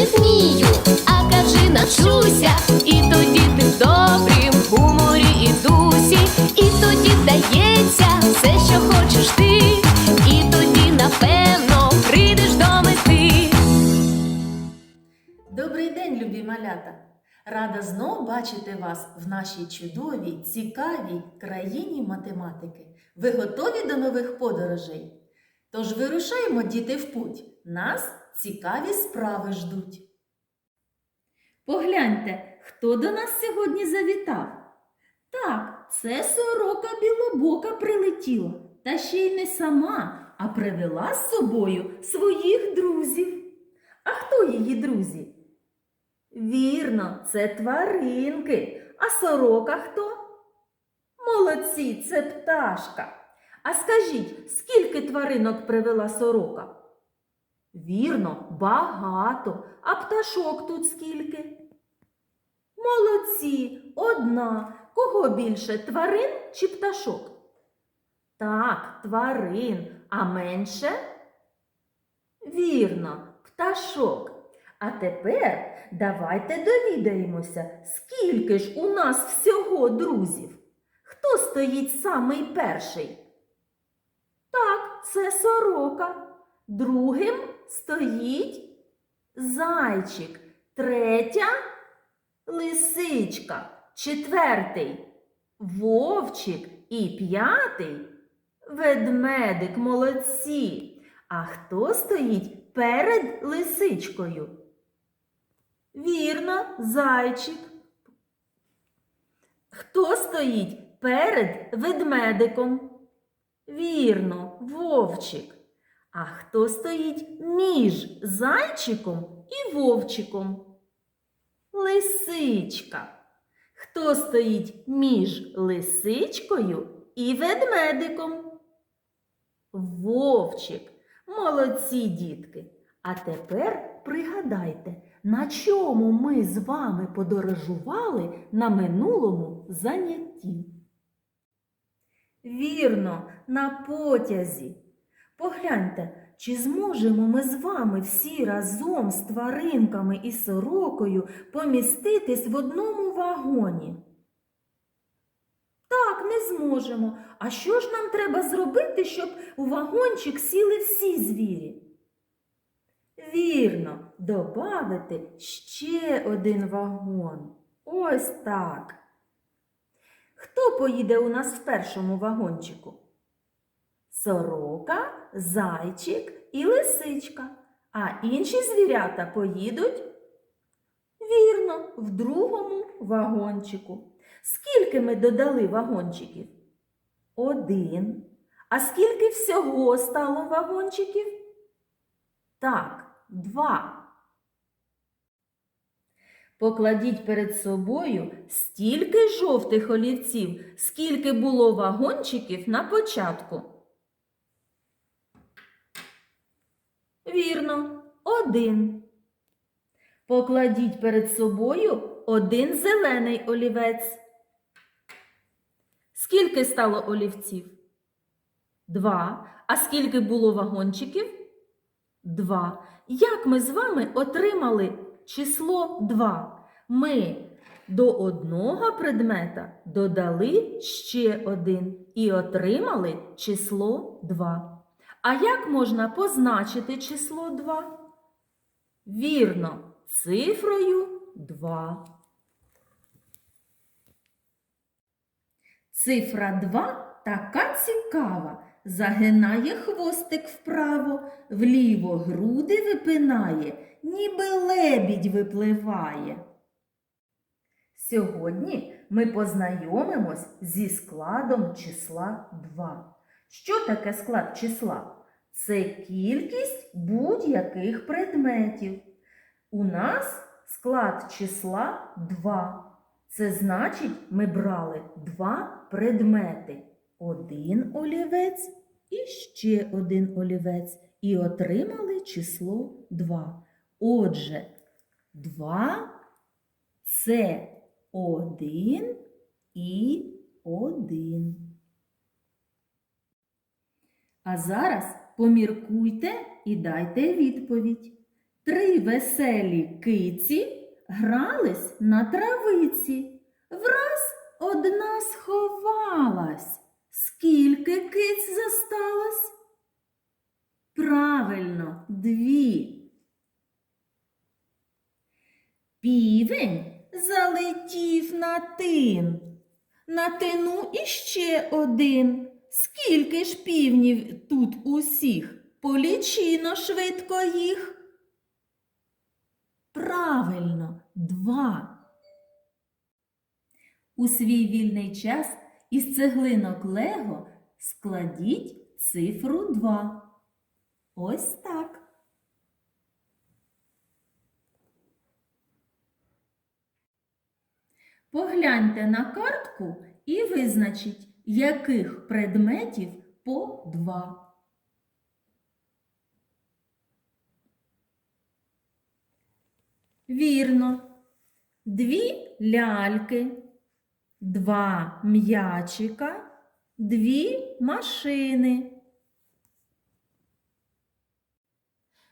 не вмію, а кажи навчуся. І тоді ти в добрім гуморі і дусі, і тоді вдається все, що хочеш ти, і тоді, напевно, прийдеш до мети. Добрий день, любі малята! Рада знов бачити вас в нашій чудовій, цікавій країні математики. Ви готові до нових подорожей? Тож вирушаємо, діти, в путь. Нас цікаві справи ждуть. Погляньте, хто до нас сьогодні завітав? Так, це сорока білобока прилетіла, та ще й не сама, а привела з собою своїх друзів. А хто її друзі? Вірно, це тваринки. А сорока хто? Молодці, це пташка. А скажіть, скільки тваринок привела сорока? Вірно, багато. А пташок тут скільки? Молодці, одна. Кого більше тварин чи пташок? Так, тварин, а менше? Вірно, пташок. А тепер давайте довідаємося, скільки ж у нас всього друзів. Хто стоїть самий перший? Так, це сорока. Другим стоїть зайчик. Третя лисичка. Четвертий вовчик. І п'ятий ведмедик. Молодці. А хто стоїть перед лисичкою? Вірно, зайчик. Хто стоїть перед ведмедиком? Вірно, вовчик. А хто стоїть між зайчиком і вовчиком? Лисичка. Хто стоїть між лисичкою і ведмедиком? Вовчик. Молодці дітки. А тепер пригадайте, на чому ми з вами подорожували на минулому занятті. Вірно, на потязі. Погляньте, чи зможемо ми з вами всі разом з тваринками і сорокою поміститись в одному вагоні? Так, не зможемо. А що ж нам треба зробити, щоб у вагончик сіли всі звірі? Вірно, добавити ще один вагон. Ось так. Хто поїде у нас в першому вагончику? Сорока, зайчик і лисичка. А інші звірята поїдуть? Вірно, в другому вагончику. Скільки ми додали вагончиків? Один. А скільки всього стало вагончиків? Так, два. Покладіть перед собою стільки жовтих олівців, скільки було вагончиків на початку. Вірно, один. Покладіть перед собою один зелений олівець. Скільки стало олівців? Два. А скільки було вагончиків? Два. Як ми з вами отримали число 2? Ми до одного предмета додали ще один і отримали число 2. А як можна позначити число 2? Вірно, цифрою 2. Цифра 2 така цікава. Загинає хвостик вправо, вліво груди випинає, ніби лебідь випливає. Сьогодні ми познайомимось зі складом числа 2. Що таке склад числа? Це кількість будь-яких предметів. У нас склад числа 2. Це значить, ми брали два предмети. Один олівець і ще один олівець. І отримали число 2. Отже, 2 це 1 і 1. А зараз поміркуйте і дайте відповідь. Три веселі киці грались на травиці. Враз одна сховалась. Скільки киць зосталось? Правильно, дві. Півень залетів на тин. На тину іще один. Скільки ж півнів тут усіх? Полічіно швидко їх. Правильно, два. У свій вільний час із цеглинок Лего складіть цифру 2. Ось так. Погляньте на картку і визначіть, яких предметів по 2. Вірно. Дві ляльки, два м'ячика, дві машини.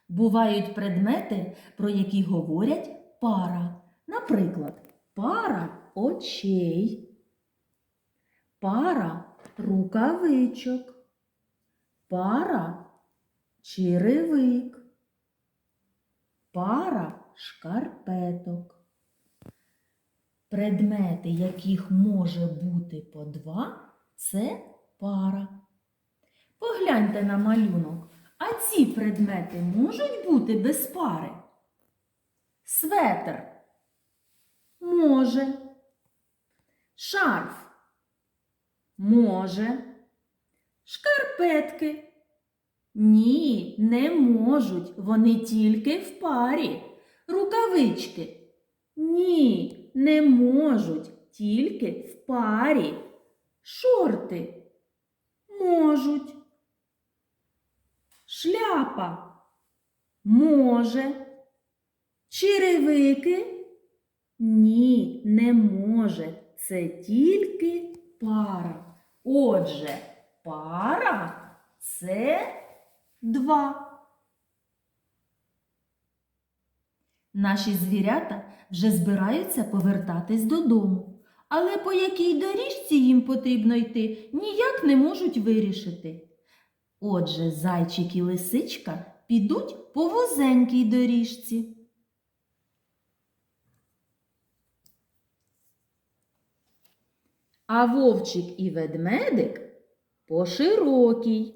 Бувають предмети, про які говорять пара. Наприклад, пара очей, пара рукавичок, пара черевик, пара шкарпеток. Предмети, яких може бути по два, це пара. Погляньте на малюнок. А ці предмети можуть бути без пари? Светр. Може. Шарф. Може. Шкарпетки. Ні, не можуть. Вони тільки в парі. Рукавички. Ні, не можуть. Тільки в парі. Шорти. Можуть. Шляпа. Може. Черевики? Ні, не може. Це тільки пара. Отже, пара це два. Наші звірята вже збираються повертатись додому. Але по якій доріжці їм потрібно йти, ніяк не можуть вирішити. Отже, зайчик і лисичка підуть по вузенькій доріжці. А вовчик і ведмедик по широкій.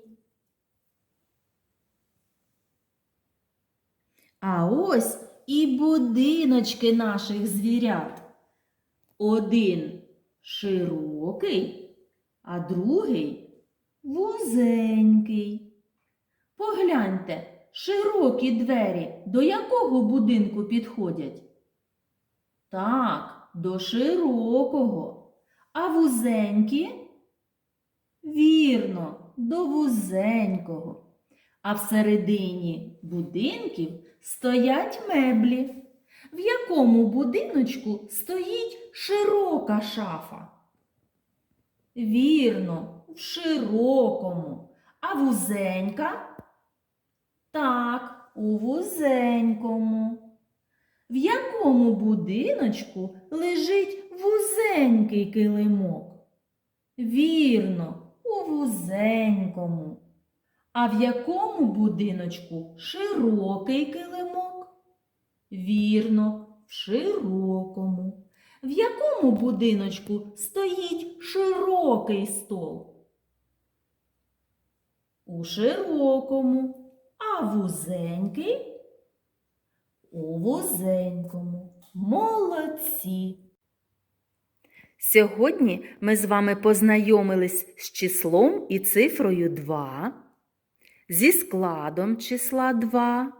А ось і будиночки наших звірят. Один широкий, а другий вузенький. Погляньте, широкі двері до якого будинку підходять? Так, до широкого. А вузенькі? Вірно, до вузенького. А всередині будинків стоять меблі. В якому будиночку стоїть широка шафа? Вірно, в широкому. А вузенька? Так, у вузенькому. В якому будиночку лежить вузенький килимок? Вірно, у вузенькому. А в якому будиночку широкий килимок? Вірно, в широкому. В якому будиночку стоїть широкий стол? У широкому. А вузенький? У вузенькому. Молодці. Сьогодні ми з вами познайомились з числом і цифрою 2, зі складом числа 2,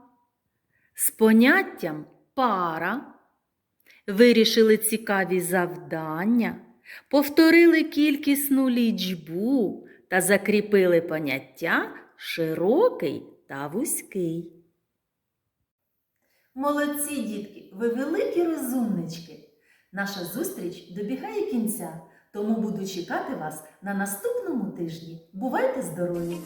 з поняттям пара, вирішили цікаві завдання, повторили кількісну лічбу та закріпили поняття широкий та вузький. Молодці, дітки, ви великі розумнички. Наша зустріч добігає кінця, тому буду чекати вас на наступному тижні. Бувайте здорові!